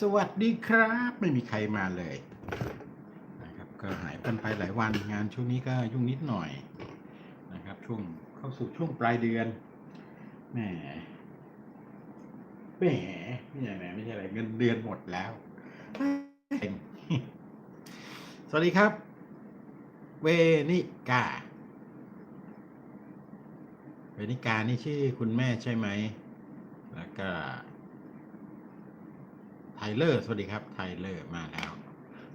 สวัสดีครับ ไม่มีใครมาเลยนะครับก็หายกันไปหลายวันงานช่วงนี้ก็ยุ่งนิดหน่อยนะครับ ช่วงเข้าสู่ช่วงปลายเดือนแหมแหมไม่ใช่แหมไม่ใช่อะไรเงินเดือนหมดแล้วสวัสดีครับ เวนิกาเวนิกานี่ชื่อคุณแม่ใช่ไหม แล้วก็ เลอร์ สวัสดีครับ ไทเลอร์ มาแล้ว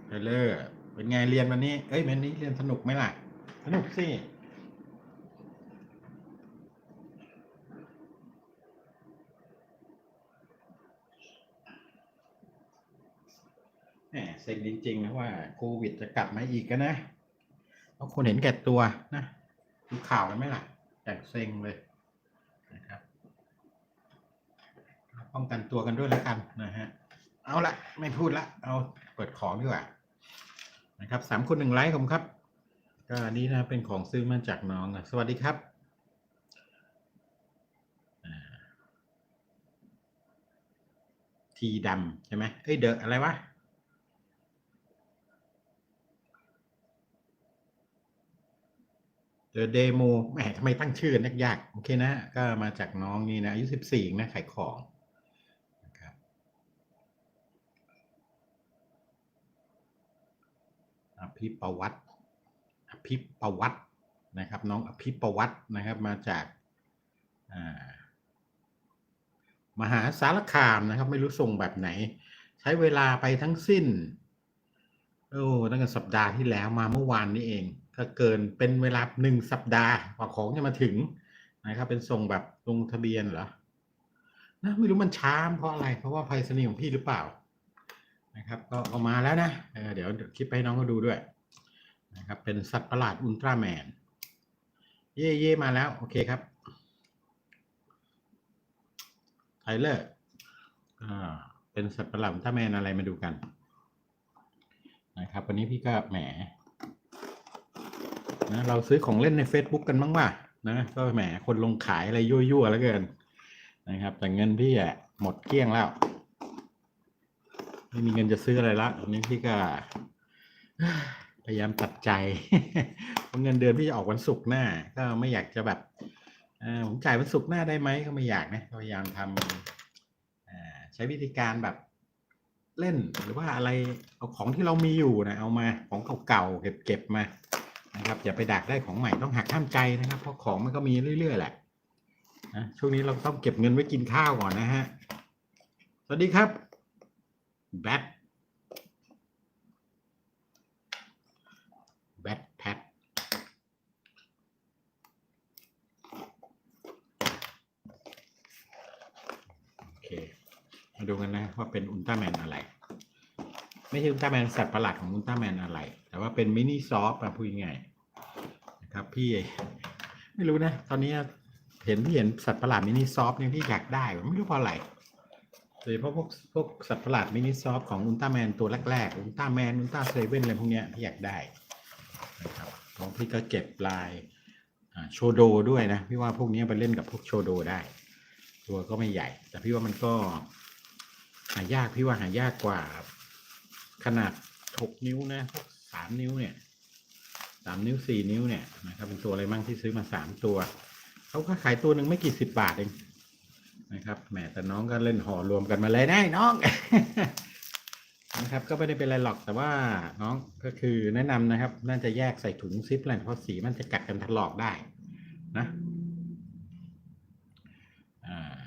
ไทเลอร์ เป็นไงเรียนวันนี้ เอ้ยวันนี้เรียนสนุกไหมล่ะ สนุกสิ แหมเซ็งจริงๆนะว่าโควิดจะกลับมาอีกกันนะเพราะคนเห็นแก่ตัวนะดูข่าวกันไหมล่ะ แต่เซ็งเลยนะครับป้องกันตัวกันด้วยแล้วกันนะฮะ เอาละไม่พูดละ เอาเปิดของดีกว่านะครับสามคนหนึ่งไลค์ผมครับ ก็อันนี้นะเป็นของซื้อมาจากน้องนะสวัสดีครับทีดำใช่ไหมเอ้ยเดอะอะไรวะเดอะเดโมแหมทำไมตั้งชื่อกันยาก โอเคนะ ก็มาจากน้องนี่นะ อายุสิบสี่นะขายของนะครับอ ภิประวัติอภิประวัตินะครับน้องอภิประวัตินะครับมาจากามหาสารคามนะครับ ไม่รู้ส่งแบบไหน ใช้เวลาไปทั้งสิ้นโอ้ตั้งแต่สัปดาห์ที่แล้วมาเมื่อวานนี้เองก็เกินเป็นเวลาหนึ่งสัปดาห์กว่าของจะมาถึงนะครับ เป็นส่งแบบลงทะเบียนเหรอนะไม่รู้มันช้าเพราะอะไร เพราะว่าไปรษณีของพี่หรือเปล่านะครับ ก็เอามาแล้วนะเเดี๋ยวคลิปให้น้องเขาดูด้วย นะครับเป็นสัตว์ประหลาดอุลตร้าแมน เย่เย่มาแล้ว โอเคครับไทเลอร์อ่าเป็นสัตว์ประหลาดอุลตร้าแมนอะไรมาดูกันนะครับ วันนี้พี่ก็แหมนะเราซื้อของเล่นใน Facebook กันบ้างว่านะก็แหมคนลงขายอะไรยั่วๆแล้วเกินนะครับ แต่เงินพี่อะหมดเกลี้ยงแล้ว ไม่มีเงินจะซื้ออะไรละวันนี้พี่ก็ พยายามตัดใจเพราะเงินเดือนพี่จะออกวันศุกร์หน้า ก็ไม่อยากจะแบบผมจ่ายวันศุกร์หน้าได้ไหมก็ไม่อยากนะพยายามทำอ่าใช้วิธีการแบบเล่นหรือว่าอะไรเอาของที่เรามีอยู่นะเอามาของเก่าๆเก็บๆมานะครับอย่าไปดักได้ของใหม่ต้องหักห้ามใจนะครับ เพราะของมันก็มีเรื่อยๆแหละนะช่วงนี้เราต้องเก็บเงินไว้กินข้าวก่อนนะฮะ สวัสดีครับแบทแบทแพทโอเค มาดูกันนะว่าเป็นอุลตร้าแมนอะไร ไม่ใช่อุลตร้าแมนสัตว์ประหลาดของอุลตร้าแมนอะไร แต่ว่าเป็นมินิซอฟต์พูดง่ายๆนะครับพี่ไม่รู้นะ ตอนนี้เห็นพี่เห็นสัตว์ประหลาดมินิซอฟต์เนี่ยพี่อยากได้ไม่รู้เพราะอะไรโดยเฉพาะพวกพวกสัตว์ประหลาดมินิซอฟต์ของอุลตร้าแมนตัวแรกๆอุลตร้าแมนอุลตร้าเซเว่นอะไรพวกเนี้ยพี่อยากได้นะครับของพี่ก็เก็บลายโชโดด้วยนะพี่ว่าพวกนี้ไปเล่นกับพวกโชโดได้ ตัวก็ไม่ใหญ่ แต่พี่ว่ามันก็ หายากพี่ว่าหายากกว่า ขนาดหกนิ้วนะพวกสามนิ้วเนี่ยสามนิ้วสี่นิ้วเนี่ยนะครับเป็นตัวอะไรมั่งที่ซื้อมาสามตัวเขาก็ขายตัวหนึ่งไม่กี่สิบบาทเองนะครับแหมแต่น้องก็เล่นห่อรวมกันมาเลยได้น้องนะครับก็ไม่ได้เป็นอะไรหรอกแต่ว่าน้องก็คือแนะนำนะครับ น่าจะแยกใส่ถุงซิปแหละเพราะสีมันจะกัดกันถลอกได้นะอ่า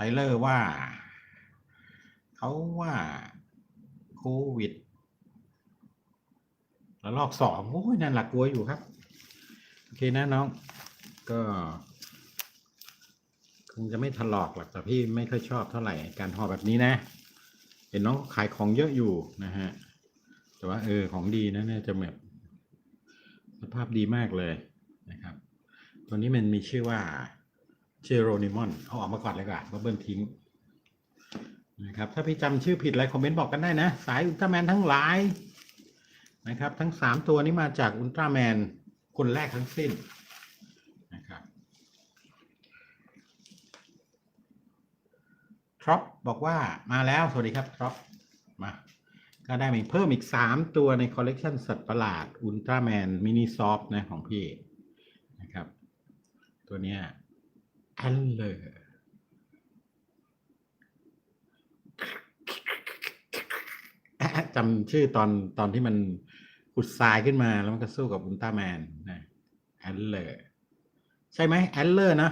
ไทเลอร์ว่า เขาว่าโควิดแล้วลอกสองโอ้ยนั่นหลักกลัวอยู่ครับ โอเคนะน้อง ก็ คงจะไม่ถลอกหรอกแต่พี่ไม่ค่อยชอบเท่าไหร่การห่อแบบนี้นะ เห็นน้องขายของเยอะอยู่นะฮะ แต่ว่าเออของดีนะเนี่ยจะแบบสภาพดีมากเลยนะครับ ตัวนี้มันมีชื่อว่า เจโรนิมอนเอาออกมาก่อนเลยก่อนมาเบิ้ลทิ้งนะครับถ้าพี่จำชื่อผิดอะไรคอมเมนต์บอกกันได้นะ สายอุลตร้าแมนทั้งหลายนะครับ ทั้งสามตัวนี้มาจากอุลตร้าแมนคนแรกทั้งสิ้นนะครับทท็อปบอกว่ามาแล้วสวัสดีครับท็อปมาก็ได้มีเพิ่มอีกสามตัวในคอลเลกชันสัตว์ประหลาดอุลตร้าแมนมินิซอฟนะของพี่นะครับ ตัวเนี้ย แอนเลอร์จำชื่อตอนตอนที่มันขุดทรายขึ้นมาแล้วมันก็สู้กับอุลตร้าแมนนะแอนเลอร์ใช่ไหมแอนเลอร์นะ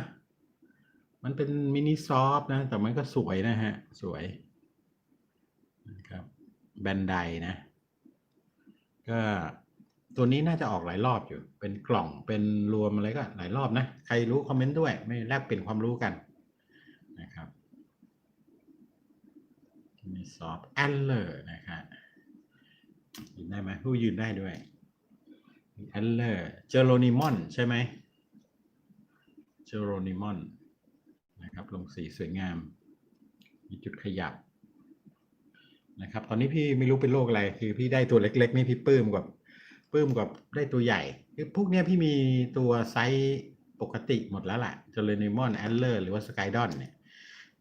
มันเป็นมินิซอฟต์นะ แต่มันก็สวยนะฮะ สวยนะครับแบนไดนะ ก็ ตัวนี้น่าจะออกหลายรอบอยู่ เป็นกล่องเป็นรวมอะไรก็หลายรอบนะ ใครรู้คอมเมนต์ด้วย ไม่แลกเปลี่ยนความรู้กันนะครับมินิซอฟแอนเลอร์นะครับยืนได้ไหมผู้ยืนได้ด้วยแอนเลอร์เจอโรนิมอนใช่ไหมเจอโรนิมอนนะครับลงสีสวยงาม มีจุดขยับนะครับ ตอนนี้พี่ไม่รู้เป็นโรคอะไร คือพี่ได้ตัวเล็ก ๆ นี่พี่ปลื้มกว่า ปื้มกว่าได้ตัวใหญ่คือพวกเนี้ยพี่มีตัวไซส์ปกติหมดแล้วแหละเจเลนิมอนแอนเลอร์หรือว่าสกายดอนเนี่ย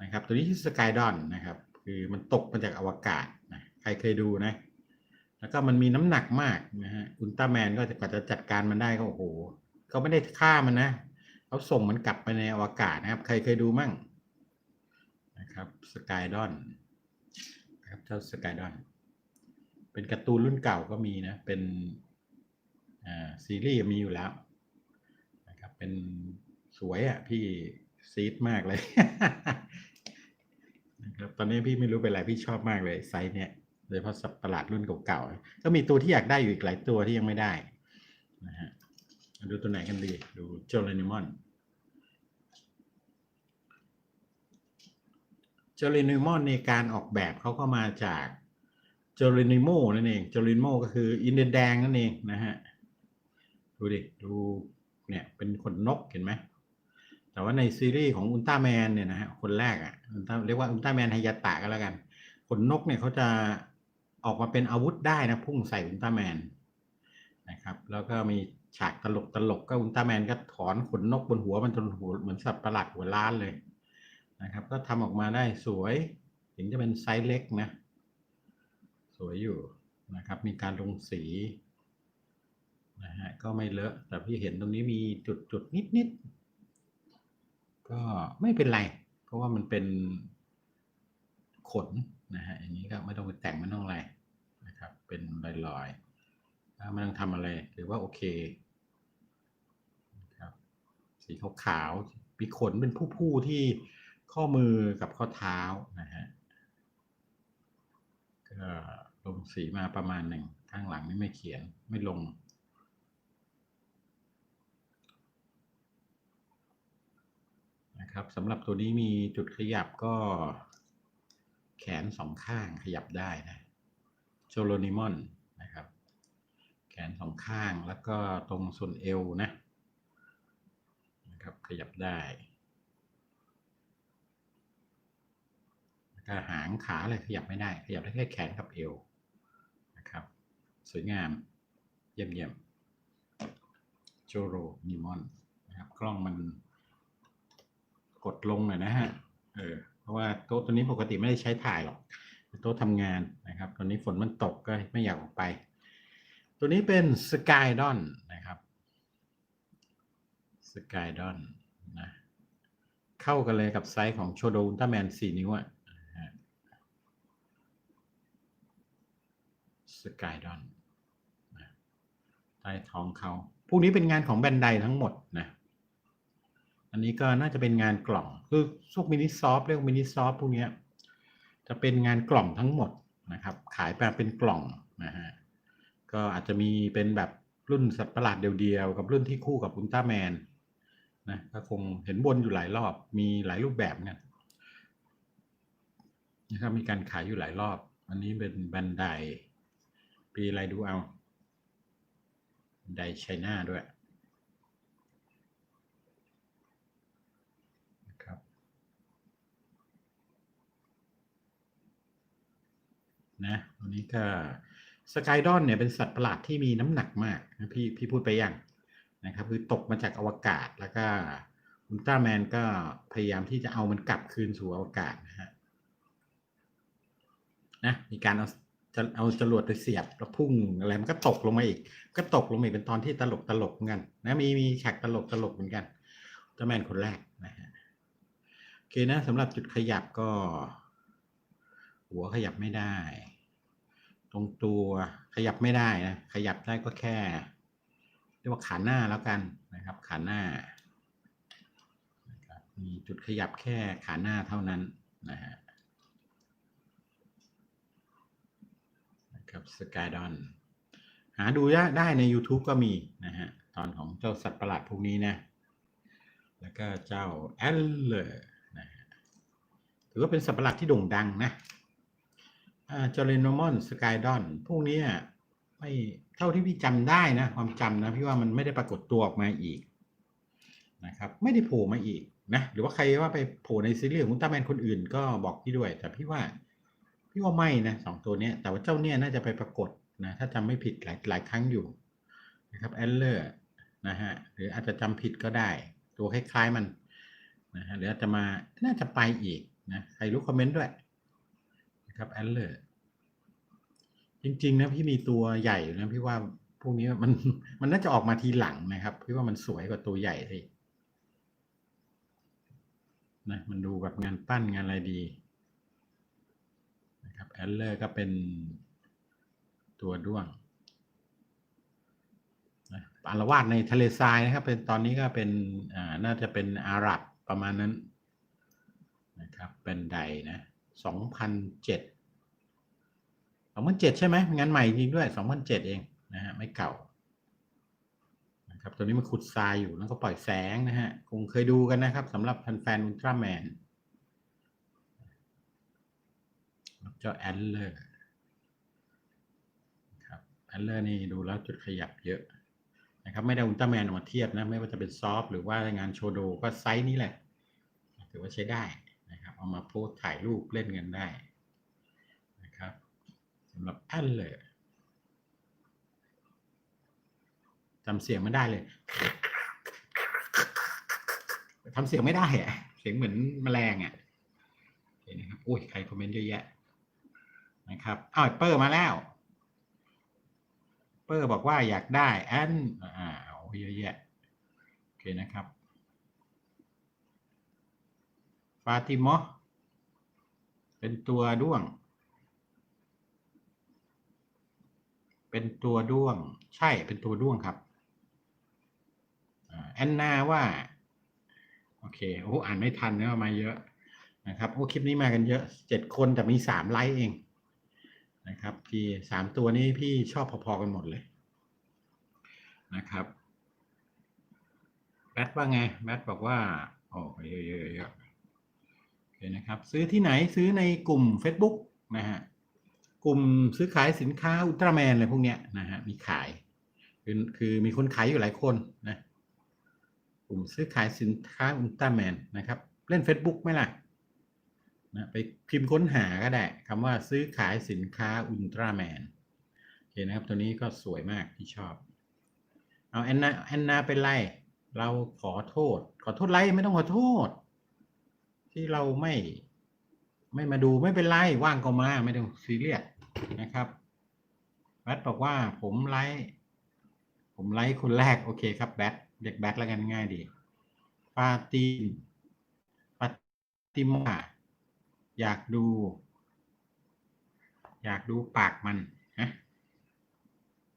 นะครับตัวนี้ชื่อสกายดอนนะครับคือมันตกมาจากอวกาศนะใครเคยดูนะ แล้วก็มันมีน้ำหนักมากนะฮะอุลตร้าแมนก็จะกว่าจะจัดการมันได้ก็โอ้โหเขาไม่ได้ฆ่ามันนะเขาส่งมันกลับไปในอวกาศนะครับ ใครเคยดูมั่งนะครับสกายดอนนะครับเจ้าสกายดอนเป็นการ์ตูนรุ่นเก่าก็มีนะ เป็น ซีรีส์มีอยู่แล้วนะครับเป็นสวยอะพี่ซีดมากเลยนะครับตอนนี้พี่ไม่รู้เป็นไรพี่ชอบมากเลยไซส์เนี้ยโดยเฉพาะสัตว์ประหลาดรุ่นเก่าๆก็มีตัวที่อยากได้อยู่อีกหลายตัวที่ยังไม่ได้นะฮะดูตัวไหนกันดี ดูโจเลนิมอนเจอรินิมอนในการออกแบบเขาก็มาจากเจอรินิโมนั่นเองเจอรินิโมก็คืออินเดียนแดงนั่นเองนะฮะ ดูดิ ดูเนี่ยเป็นขนนกเห็นไหม แต่ว่าในซีรีส์ของอุลตร้าแมนเนี่ยนะฮะคนแรกอะ่ะเรียกว่าอุลตร้าแมนไฮยาตะก็แล้วกัน ขนนกเนี่ยเขาจะออกมาเป็นอาวุธได้นะพุ่งใส่อุลตร้าแมนนะครับแล้วก็มีฉากตลกตลกก็อุลตร้าแมนก็ถอนขนนกบนหัวมันจนหัวเหมือนสัตว์ประหลาดหัวล้านเลยนะครับ ก็ทำออกมาได้สวย ถึงจะเป็นไซส์เล็กนะ สวยอยู่นะครับ มีการลงสี นะฮะก็ไม่เลอะแต่พี่เห็นตรงนี้มีจุดจุดนิดนิดๆก็ไม่เป็นไร เพราะว่ามันเป็นขนนะฮะอย่างนี้ก็ไม่ต้องไปแต่งไม่ต้องอะไรนะครับ เป็นลอยๆไม่ต้องทำอะไรหรือว่าโอเคครับสีขาวๆมีขนเป็นผู้ๆที่ข้อมือกับข้อเท้านะฮะก็ลงสีมาประมาณหนึ่งข้างหลังนี่ไม่เขียนไม่ลง นะครับสำหรับตัวนี้มีจุดขยับก็ แขนสองข้างขยับได้นะโจโลนิมอนนะครับ แขนสองข้างแล้วก็ตรงส่วนเอวนะนะครับขยับได้แล้วก็หางขาอะไรขยับไม่ได้ ขยับได้แค่แขนกับเอวนะครับ สวยงาม เยี่ยมเยี่ยมโจโรนิมอนนะครับ กล้องมัน กดลงหน่อยนะฮะเออเพราะว่าโต๊ะตัวนี้ปกติไม่ได้ใช้ถ่ายหรอกโต๊ะทำงานนะครับ ตอนนี้ฝนมันตกก็ไม่อยากออกไป ตัวนี้เป็นสกายดอนนะครับสกายดอนนะเข้ากันเลยกับไซส์ของโชโดอุลตร้าแมน4นิ้วอะสกายดอนใต้ท้องเขาพวกนี้เป็นงานของแบนด์ใดทั้งหมดนะ อันนี้ก็น่าจะเป็นงานกล่องคือพวกมินิซอฟเรียกมินิซอฟพวกนี้จะเป็นงานกล่องทั้งหมดนะครับ ขายมาเป็นกล่องนะฮะก็อาจจะมีเป็นแบบรุ่นสัตว์ประหลาดเดียวๆ กับรุ่นที่คู่กับอุลตร้าแมนนะก็คงเห็นบนอยู่หลายรอบ มีหลายรูปแบบเนี่ยนะครับมีการขายอยู่หลายรอบ อันนี้เป็นแบรนไดปีอะไรดูเอาไดไชน่าด้วย นะครับ นะตัวนี้ก็สกายดอนเนี่ยเป็นสัตว์ประหลาดที่มีน้ำหนักมากนะพี่พี่พูดไปยังนะครับคือตกมาจากอวกาศแล้วก็อุลตร้าแมนก็พยายามที่จะเอามันกลับคืนสู่อวกาศนะฮะนะมีการเอาจะเอาจรวดไปเสียบแล้วพุ่งอะไรมันก็ตกลงมาอีก ก็ตกลงมาอีกเป็นตอนที่ตลกตลกเหมือนกันนะมีมีฉากตลกตลกเหมือนกันเจ้าแมนคนแรกนะฮะโอเคนะสำหรับจุดขยับก็ หัวขยับไม่ได้ ตรงตัวขยับไม่ได้นะขยับได้ก็แค่ เรียกว่าขาหน้าแล้วกันนะครับขาหน้ามีจุดขยับแค่ขาหน้าเท่านั้นนะฮะนะครับสกายดอนหาดูได้ใน YouTube ก็มีนะฮะตอนของเจ้าสัตว์ประหลาดพวกนี้นะ แล้วก็เจ้าแอลเลอร์นะฮะถือว่าเป็นสัตว์ประหลาดที่โด่งดังนะ จอร์เรโนมอนสกายดอนพวกนี้ไม่เท่าที่พี่จำได้นะ ความจำนะ พี่ว่ามันไม่ได้ปรากฏตัวออกมาอีกนะครับ ไม่ได้โผล่มาอีกนะ หรือว่าใครว่าไปโผล่ในซีรีส์ของอุลตร้าแมนคนอื่นก็บอกพี่ด้วย แต่พี่ว่า พี่ว่าไม่นะสองตัวเนี้ย แต่ว่าเจ้าเนี่ยน่าจะไปปรากฏนะ ถ้าจำไม่ผิดหลายหลายครั้งอยู่นะครับแอลเลอร์นะฮะหรืออาจจะจำผิดก็ได้ ตัวคล้ายๆมันนะฮะหรืออาจจะมาน่าจะไปอีกนะใครรู้คอมเมนต์ด้วย ครับแอลเลอร์จริง ๆ นะพี่มีตัวใหญ่อยู่นะพี่ว่าพวกนี้มันมันน่าจะออกมาทีหลังนะครับ พี่ว่ามันสวยกว่าตัวใหญ่สินะมันดูแบบงานปั้นงานอะไรดีนะครับแอลเลอร์ก็เป็นตัวด้วงนะอารวาสในทะเลทรายนะครับ เป็นตอนนี้ก็เป็นอ่าน่าจะเป็นอาหรับประมาณนั้นนะครับ เป็นไดนะ สองพันเจ็ดสองพันเจ็ดใช่ไหมงานใหม่จริงด้วยสองพันเจ็ดเองนะฮะไม่เก่านะครับตัวนี้มันขุดทรายอยู่แล้วก็ปล่อยแสงนะฮะคงเคยดูกันนะครับสำหรับแฟนๆอุลตร้าแมนเจ้าแอนเลอร์ครับแอนเลอร์นี่ดูแล้วจุดขยับเยอะนะครับไม่ได้อุลตร้าแมนออกมาเทียบนะ ไม่ว่าจะเป็นซอฟหรือว่างานโชว์โดก็ไซส์นี้แหละถือว่าใช้ได้ นะครับเอามาโพสถ่ายรูปเล่นกันได้นะครับสำหรับแอนเลอร์จำเสียงไม่ได้เลยทำเสียงไม่ได้อะเสียงเหมือนแมลงอะโอเคนะครับอุ้ยใครคอมเมนต์เยอะแยะนะครับอ้าวเปอร์มาแล้ว เปอร์บอกว่าอยากได้แอนอ่าเอเยอะแยะโอเคนะครับ ฟาติมอเป็นตัวด้วง เป็นตัวด้วง ใช่เป็นตัวด้วงครับแอนนาว่า โอเคโอ้อ่านไม่ทันเนะมาเยอะนะครับโอ้คลิปนี้มากันเยอะเจ็ดคนแต่มีสามไลค์เองนะครับพี่สามตัวนี้พี่ชอบพอๆกันหมดเลยนะครับแบทว่าไงแบทบอกว่า โอ้เยอะๆ โอเคนะครับ ซื้อที่ไหนซื้อในกลุ่ม Facebook นะฮะกลุ่มซื้อขายสินค้าอุลตร้าแมนอะไรพวกเนี้ยนะฮะมีขายคือคือมีคนขายอยู่หลายคนนะกลุ่มซื้อขายสินค้าอุลตร้าแมนนะครับ เล่น Facebook ไหมล่ะนะไปพิมพ์ค้นหาก็ได้คำว่าซื้อขายสินค้าอุลตร้าแมนโอเคนะครับ ตัวนี้ก็สวยมากที่ชอบ เอาแอนนาแอนนาเป็นไร เราขอโทษ ขอโทษไรไม่ต้องขอโทษ ที่เราไม่ไม่มาดูไม่เป็นไรว่างก็มาไม่ต้องซีเรียสนะครับแบทบอกว่าผมไลค์ผมไลค์คนแรกโอเคครับแบทเด็กแบทแล้วกันง่ายดีปาตินปาติมาอยากดู อยากดูปากมันฮะ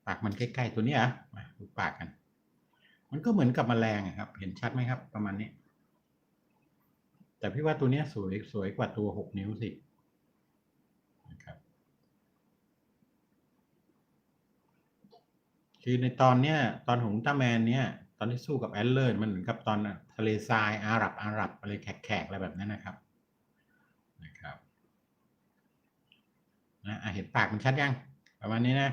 ปากมันใกล้ๆตัวนี้อะมาดูปากกัน มันก็เหมือนกับแมลงครับ เห็นชัดไหมครับ ประมาณนี้ แต่พี่ว่าตัวเนี้ยสวยสวยกว่าตัวหกนิ้วสินะครับคือในตอนเนี้ยตอนของอุลตร้าแมนเนี่ยตอนที่สู้กับแอลเลอร์มันเหมือนกับตอนทะเลทรายอาหรับอาหรับอะไรแขกๆอะไรแบบนั้นนะครับนะครับน่ะเห็นปากมันชัดยังประมาณนี้นะ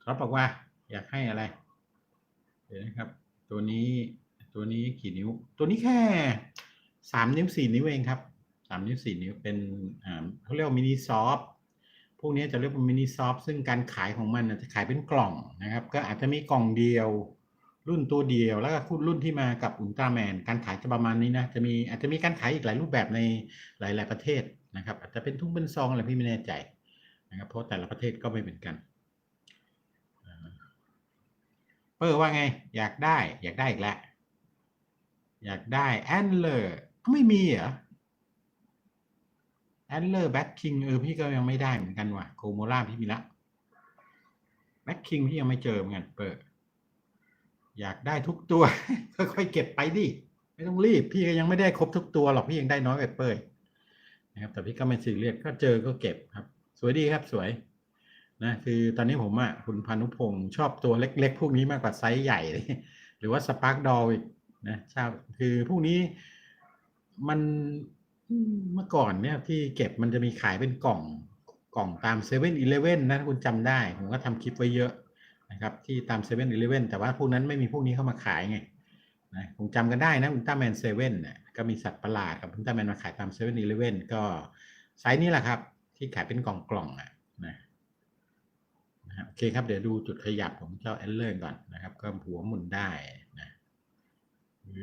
เขาบอกว่าอยากให้อะไร เดี๋ยวนะครับ ตัวนี้ ตัวนี้กี่นิ้ว ตัวนี้แค่สามนิ้วสี่นิ้วเองครับสามนิ้วสี่นิ้วเป็นเขาเรียกว่ามินิซอฟพวกนี้จะเรียกว่ามินิซอฟซึ่งการขายของมันจะขายเป็นกล่องนะครับ ก็อาจจะมีกล่องเดียว รุ่นตัวเดียว แล้วก็รุ่นที่มากับอุลตร้าแมนการขายจะประมาณนี้นะจะมีอาจจะมีการขายอีกหลายรูปแบบในหลาย ๆประเทศนะครับ อาจจะเป็นทุ่งเป็นซองอะไรพี่ไม่แน่ใจนะครับเพราะแต่ละประเทศก็ไม่เหมือนกันเปอร์ว่าไง อยากได้อยากได้อีกแล้ว อยากได้แอนเลอร์ไม่มีเหรอแอนเลอร์แบ็คคิงเออพี่ก็ยังไม่ได้เหมือนกันว่ะโคโมล่าพี่มีละแบ็คคิงพี่ยังไม่เจอเหมือนกันเปิดอยากได้ทุกตัว ค่อยๆเก็บไปดิ ไม่ต้องรีบ พี่ก็ยังไม่ได้ครบทุกตัวหรอกพี่ยังได้น้อยกว่าเปิดนะครับ แต่พี่ก็ไม่ซีเรียสก็เจอก็เก็บครับ สวยดีครับสวยนะคือตอนนี้ผมอะคุณพานุพงศ์ชอบตัวเล็กๆ พวกนี้มากกว่าไซส์ใหญ่เลย หรือว่าสปาร์กดอลอีก นะชอบคือพวกนี้มันเมื่อก่อนเนี่ยที่เก็บมันจะมีขายเป็นกล่องกล่องตามเซเว่นอีเลฟเว่นนะถ้าคุณจำได้ ผมก็ทำคลิปไว้เยอะนะครับ ที่ตามเซเว่นอีเลฟเว่นแต่ว่าพวกนั้นไม่มีพวกนี้เข้ามาขายไงนะคงจำกันได้นะอุลตร้าแมนเซเว่นเนี่ยก็มีสัตว์ประหลาดกับอุลตร้าแมนมาขายตามเซเว่นอีเลฟเว่นก็ไซส์นี้แหละครับ ที่ขายเป็นกล่องๆอะนะนะครับโอเคครับเดี๋ยวดูจุดขยับของเจ้าแอนเลอร์ก่อนนะครับ ก็หัวหมุนได้ โ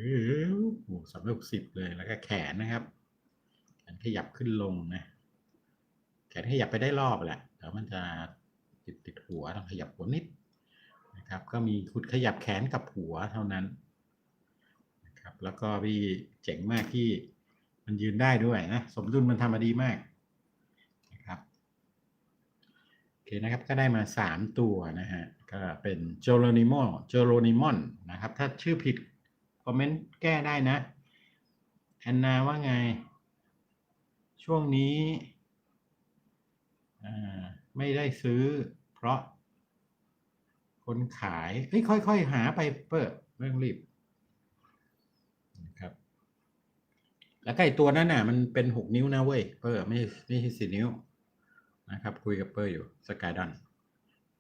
อ้สามร้อยหกสิบเลยแล้วก็แขนนะครับแขนขยับขึ้นลงนะแขนขยับไปได้รอบแหละแต่มันจะติดติดหัวต้องขยับหัวนิดนะครับ ก็มีขุดขยับแขนกับหัวเท่านั้นนะครับ แล้วก็พี่เจ๋งมากที่มันยืนได้ด้วยนะสมดุลมันทำมาดีมากนะครับโอเคนะครับก็ได้มา 3 ตัวนะฮะก็เป็นโจโรนิมอโจโรนิมอนนะครับ ถ้าชื่อผิด คอมเมนต์แก้ได้นะแอนนาว่าไง ช่วงนี้ไม่ได้ซื้อ เพราะ คนขายเอ้ยค่อย ๆ หาไปเปิดไม่ต้องรีบนะครับ แล้วก็ไอตัวนั้นน่ะ มันเป็นหกนิ้วนะเว้ยเปิดไม่ไม่ใช่สี่นิ้วนะครับ คุยกับเปอร์อยู่สกายดอน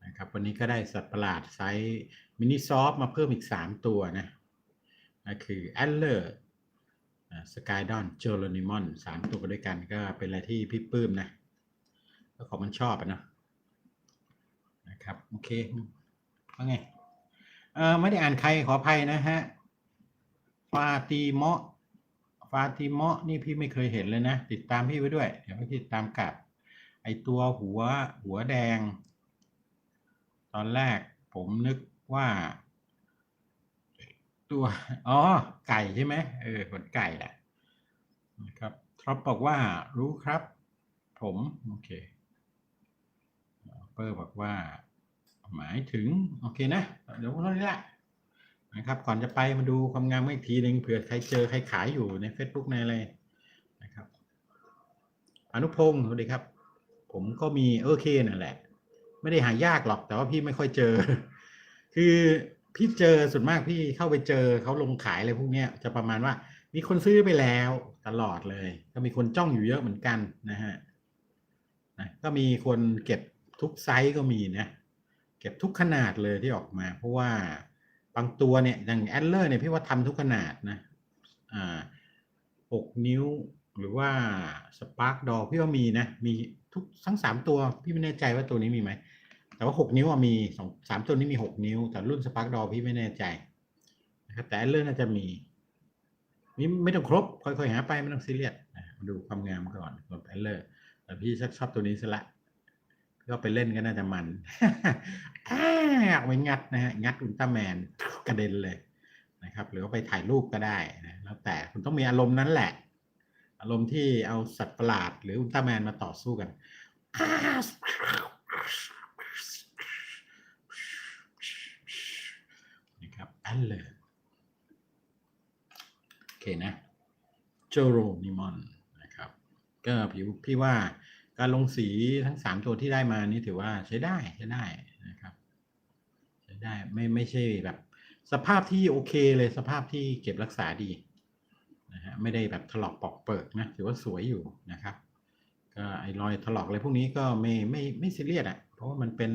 นะครับ วันนี้ก็ได้สัตว์ประหลาดไซส์มินิซอฟมาเพิ่มอีก3ตัวนะ นั่นคือแอลเลอร์สกายดอนเจอร์ลนิมอนสามตัวด้วยกันก็เป็นอะไรที่พี่ปลื้มนะก็ของมันชอบนะนะครับ โอเคว่าไงเออไม่ได้อ่านใครขออภัยนะฮะ ฟาติมะฟาติมะนี่พี่ไม่เคยเห็นเลยนะ ติดตามพี่ไว้ด้วย เดี๋ยวพี่ติดตามกลับ ไอตัวหัวหัวแดง ตอนแรกผมนึกว่า ตัวอ๋อไก่ใช่ไหมเออขนไก่แหละนะครับทรอปบอกว่ารู้ครับ ผมโอเคเปอร์บอกว่า หมายถึง โอเคนะ เดี๋ยวเท่านี้แหละนะครับ ก่อนจะไปมาดูความงามอีกทีหนึ่งเผื่อใครเจอใครขายอยู่ใน Facebook ในอะไรนะครับ อนุพงศ์สวัสดีครับ ผมก็มีโอเคนั่นแหละ ไม่ได้หายากหรอกแต่ว่าพี่ไม่ค่อยเจอ คือ พี่เจอส่วนมากพี่เข้าไปเจอเขาลงขายอะไรพวกเนี้ยจะประมาณว่า มีคนซื้อไปแล้วตลอดเลย ก็มีคนจ้องอยู่เยอะเหมือนกันนะฮะนะก็มีคนเก็บทุกไซส์ก็มีนะเก็บทุกขนาดเลยที่ออกมา เพราะว่าบางตัวเนี่ยอย่างแอดเลอร์เนี่ยพี่ว่าทำทุกขนาดนะอ่าหกนิ้วหรือว่าสปาร์กดอพี่ว่ามีนะ มีทุกทั้งสามตัว พี่ไม่แน่ใจว่าตัวนี้มีไหม แต่ว่าหกนิ้วมีสองสามตัวนี้มีหกนิ้ว แต่รุ่นสปาร์กดอพี่ไม่แน่ใจนะครับแต่เลอร์น่าจะมีนี่ไม่ต้องครบ ค่อยๆหาไปไม่ต้องซีเรียสนะมาดูความงามก่อนกับแอดเลอร์แต่พี่ชอบตัวนี้ซะละก็ไปเล่นก็น่าจะมันอ้าไปงัดนะฮะงัดอุลตร้าแมนกระเด็นเลยนะครับ หรือว่าไปถ่ายรูปก็ได้นะแล้วแต่คุณต้องมีอารมณ์นั้นแหละ อารมณ์ที่เอาสัตว์ประหลาด หรืออุลตร้าแมนมาต่อสู้กันอ้า นะครับอันเลย โอเคนะโจโรนิมอนนะครับ ก็ผิวพี่ว่าการลงสีทั้งสามตัวที่ได้มานี่ถือว่าใช้ได้ใช้ได้นะครับใช้ได้ไม่ไม่ใช่แบบ สภาพที่โอเคเลยสภาพที่เก็บรักษาดีนะฮะไม่ได้แบบถลอกปอกเปิกนะถือว่าสวยอยู่นะครับก็ไอ้รอยถลอกอะไรพวกนี้ก็ไม่ไม่ไม่ซีเรียสอะเพราะว่ามันเป็น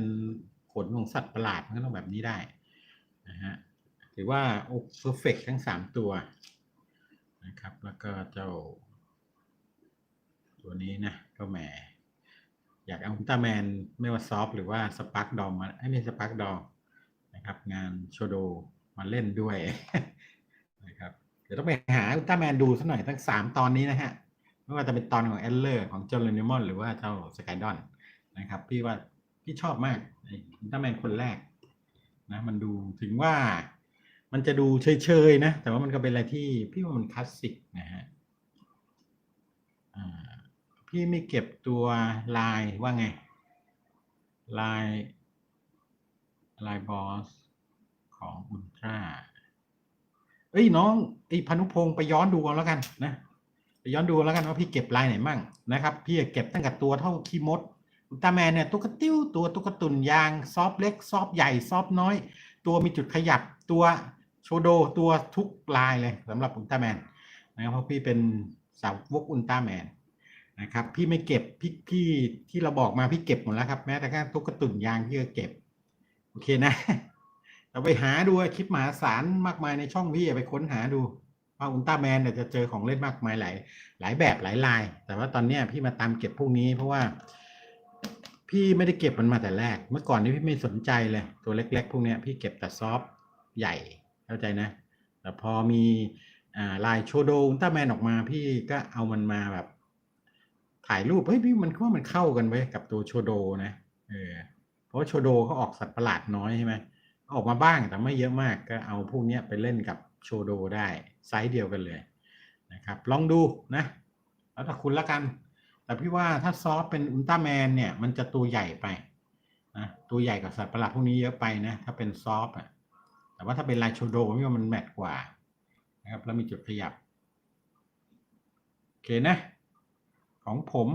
ขนของสัตว์ประหลาดมันก็ต้องแบบนี้ได้นะฮะ ถือว่าโอ้เพอร์เฟกทั้งสามตัวนะครับ แล้วก็เจ้า ตัวนี้นะก็แหม อยากเอาอุลตร้าแมนไม่ว่าซอฟหรือว่าสปาร์กดอมมาไอ้ไม่สปาร์กดอมนะครับ งานโชโดมาเล่นด้วยนะครับเดี๋ยวต้องไปหาอุลตร้าแมนดูสักหน่อยทั้งสามตอนนี้นะฮะไม่ว่าจะเป็นตอนของเอลเลอร์ของเจ้าเลนิมอนหรือว่าเจ้าสกายดอนนะครับพี่ว่าพี่ชอบมากอ้อุลตร้าแมนคนแรกนะมันดูถึงว่า มันจะดูเฉยๆนะ แต่ว่ามันก็เป็นอะไรที่พี่ว่ามันคลาสสิกนะฮะพี่ไม่เก็บตัวลายว่าไงลายลายบอสของอุลตร้าเอ้ยน้องไอ้พนุพงศ์ไปย้อนดูเอาแล้วกันนะไปย้อนดูแล้วกันว่าพี่เก็บลายไหนมั่งนะครับ พี่เก็บตั้งแต่ตัวเท่าขี้มดอุลตร้าแมนเนี่ยตุ๊กติ้วตัวตุ๊กตุนยาง ซอฟเล็ก ซอฟใหญ่ ซอฟน้อย ตัวมีจุดขยับตัว โชโดตัวทุกลายเลยสำหรับอุลตร้าแมนนะครับเพราะพี่เป็นสาวกอุลตร้าแมนนะครับ พี่ไม่เก็บพี่พี่ที่เราบอกมาพี่เก็บหมดแล้วครับ แม้แต่กระทั่งตุ๊กตุนยางพี่ก็เก็บ โอเคนะเราไปหาดูคลิปมหาศาลมากมายในช่องพี่ไปค้นหาดูว่าอุลตร้าแมนเนี่ยจะเจอของเล่นมากมายหลายหลายแบบหลายลาย แต่ว่าตอนเนี้ยพี่มาตามเก็บพวกนี้เพราะว่า พี่ไม่ได้เก็บมันมาแต่แรก เมื่อก่อนนี้พี่ไม่สนใจเลย ตัวเล็ก ๆ พวกเนี้ยพี่เก็บแต่ซอฟต์ใหญ่ เข้าใจนะ แต่พอมีอ่าลายโชโดอุลตร้าแมนออกมาพี่ก็เอามันมาแบบ ถ่ายรูปเฮ้ยพี่มันว่ามันเข้ากันไว้กับตัวโชโดนะเออเพราะโชโดเขาออกสัตว์ประหลาดน้อยใช่ไหมออกมาบ้างแต่ไม่เยอะมากก็เอาพวกนี้ไปเล่นกับโชโดได้ไซส์เดียวกันเลยนะครับ ลองดูนะ แล้วแต่คุณละกัน แต่พี่ว่าถ้าซอฟเป็นอุลตร้าแมนเนี่ย มันจะตัวใหญ่ไปนะตัวใหญ่กับสัตว์ประหลาดพวกนี้เยอะไปนะ ถ้าเป็นซอฟอะ แต่ว่าถ้าเป็นลายโชโดพี่มันแมทกว่านะครับแล้วมีจุดขยับโอเคนะ ของผม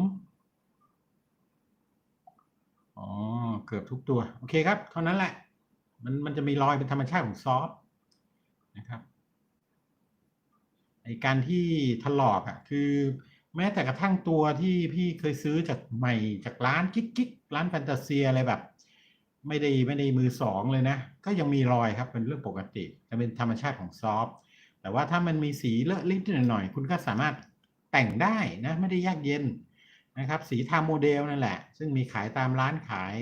อ๋อเกือบทุกตัว โอเคครับ เท่านั้นแหละ มันมันจะมีรอยเป็นธรรมชาติของซอฟนะครับไอการที่ถลอกอะคือแม้แต่กระทั่งตัวที่พี่เคยซื้อจากใหม่จากร้านกิ๊กกิ๊กร้านแฟนตาเซียอะไรแบบ ไม่ได้ไม่ได้มือสองเลยนะ ก็ยังมีรอยครับเป็นเรื่องปกติจะเป็นธรรมชาติของซอฟต์แต่ว่าถ้ามันมีสีเลอะลิดหน่อยๆคุณก็สามารถแต่งได้นะไม่ได้ยากเย็นนะครับ สีทาโมเดลนั่นแหละ ซึ่งมีขายตามร้านขาย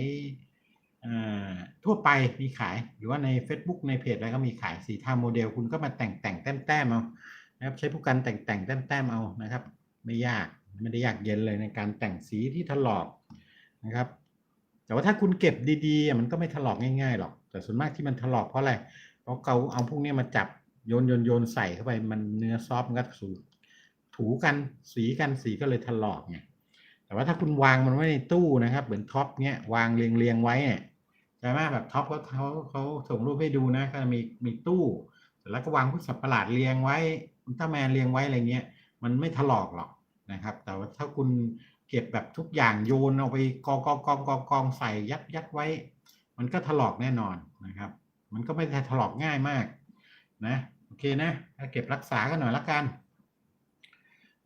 ทั่วไปมีขายหรือว่าใน Facebook ในเพจอะไรก็มีขายสีทาโมเดล คุณก็มาแต่งแต่งแต้มแต้มเอานะครับใช้ผู้กันแต่งแต่งแต้มแต้มเอานะครับ ไม่ยากไม่ได้ยากเย็นเลยในการแต่งสีที่ถลอกนะครับ แต่ว่าถ้าคุณเก็บดีๆ มันก็ไม่ถลอกง่ายๆหรอก แต่ส่วนมากที่มันถลอกเพราะอะไร เพราะเขาเอาพวกนี้มาจับโยนโยนโยนใส่เข้าไป มันเนื้อซอฟมันก็สูถูกันสีกันสีก็เลยถลอกไง แต่ว่าถ้าคุณวางมันไว้ในตู้นะครับ เหมือนท็อปเนี้ยวางเรียงเรียงไว้เนี่ยใช่ไหมแบบท็อปเขาเขาเขาส่งรูปให้ดูนะก็มีมีตู้แล้วก็วางพวกสัตว์ประหลาดเรียงไว้อุลตร้าแมนเรียงไว้อะไรเงี้ย มันไม่ถลอกหรอกนะครับ แต่ว่าถ้าคุณ เก็บแบบทุกอย่างโยนเอาไปกองกองกองกองกองใส่ยัดยัดไว้ มันก็ถลอกแน่นอนนะครับ มันก็ไม่ได้ถลอกง่ายมากนะโอเคนะเก็บรักษากันหน่อยละกัน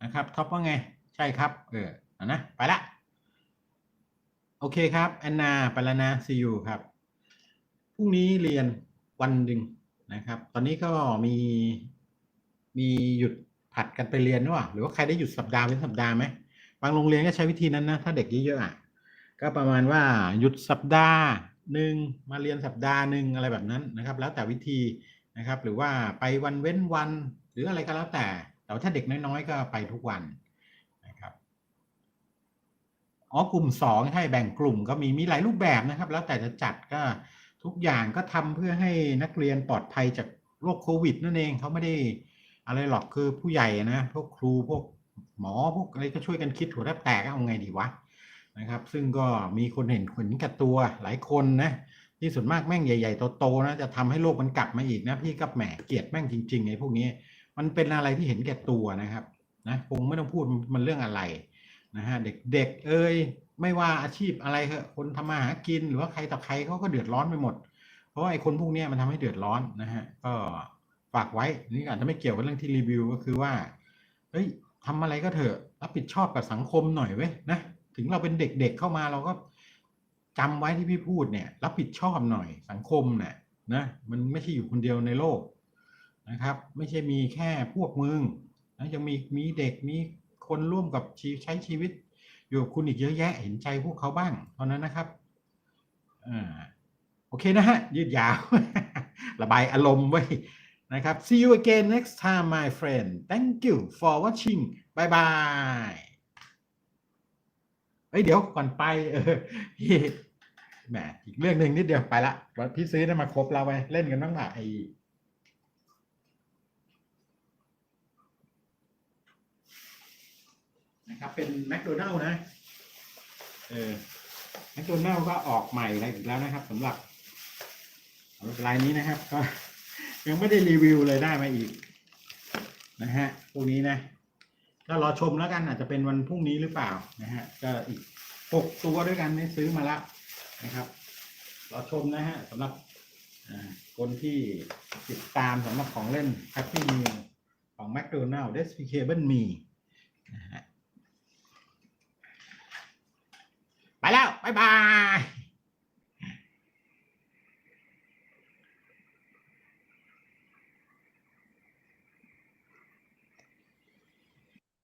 นะครับท็อปว่าไงใช่ครับเออนะไปละโอเคครับแอนนาไปแล้วนะซีอูครับพรุ่งนี้เรียนวันหนึ่งนะครับ ตอนนี้ก็มีมีหยุดผัดกันไปเรียนด้วยหรือว่าใครได้หยุดสัปดาห์เป็นสัปดาห์ไหมางโรงเรียนก็ใช้วิธีนั้นนะถ้าเด็กเยอะๆอะก็ประมาณว่าหยุดสัปดาห์หนึ่งมาเรียนสัปดาห์หนึ่งอะไรแบบนั้นนะครับ แล้วแต่วิธีนะครับ หรือว่าไปวันเว้นวัน หรืออะไรก็แล้วแต่ แต่ถ้าเด็กน้อยๆ ก็ไปทุกวันนะครับอ๋อกลุ่มสองใช่แบ่งกลุ่มก็มีมีหลายรูปแบบนะครับ แล้วแต่จะจัดก็ทุกอย่างก็ทำเพื่อให้นักเรียนปลอดภัยจากโรคโควิดนั่นเองเขาไม่ได้อะไรหรอกคือผู้ใหญ่นะพวกครูพวก หมอพวกอะไรก็ช่วยกันคิดหัวแทบแตกเอาไงดีวะนะครับ ซึ่งก็มีคนเห็นผลกับตัวหลายคนนะที่ส่วนมากแม่งใหญ่ๆโตๆนะจะทำให้โลกมันกลับมาอีกนะพี่กับแหมเกลียดแม่งจริงๆไอ้พวกนี้ มันเป็นอะไรที่เห็นแก่ตัวนะครับนะคงไม่ต้องพูดมันเรื่องอะไรนะฮะเด็กๆเอ้ยไม่ว่าอาชีพอะไรเถอะคนทำมาหากินหรือว่าใครต่อใครเขาก็เดือดร้อนไปหมด เพราะไอ้คนพวกนี้มันทำให้เดือดร้อนนะฮะก็ฝากไว้นี่อาจจะไม่เกี่ยวกับเรื่องที่รีวิวก็คือว่าเฮ้ย ทำอะไรก็เถอะรับผิดชอบกับสังคมหน่อยเว้ยนะถึงเราเป็นเด็กๆเข้ามาเราก็จำไว้ที่พี่พูดเนี่ย รับผิดชอบหน่อยสังคมเนี่ยนะมันไม่ใช่อยู่คนเดียวในโลกนะครับ ไม่ใช่มีแค่พวกมึงนะยังมีมีเด็กมีคนร่วมกับชีใช้ชีวิต อยู่กับคุณอีกเยอะแยะเห็นใจพวกเขาบ้างเท่านั้นนะครับอ่าโอเคนะฮะยืดยาว ระบายอารมณ์ไว้ นะครับ see you again next time my friend thank you for watching bye bye เฮ้ยเดี๋ยวก่อนไปเออแหมอีกเรื่องหนึ่งนิดเดียวไปละวพี่ซื้อได้มาครบเราไปเล่นกันบ้างล่ะไอนะครับเป็นแมคโดนัลล์นะ เออแมคโดนัลล์ก็ออกใหม่อะไรอีกแล้วนะครับสำหรับรายนี้นะครับก็ ยังไม่ได้รีวิวเลยได้มาอีก นะฮะพวกนี้นะก็รอชมแล้วกันอาจจะเป็นวันพรุ่งนี้หรือเปล่านะฮะก็อีกหกตัวด้วยกันนี่ซื้อมาและนะครับรอชมนะฮะสำหรับคนที่ติดตามสำหรับของเล่น Happy Meal ของ McDonald's Despicable Me นะฮะไปแล้ว บ๊ายบาย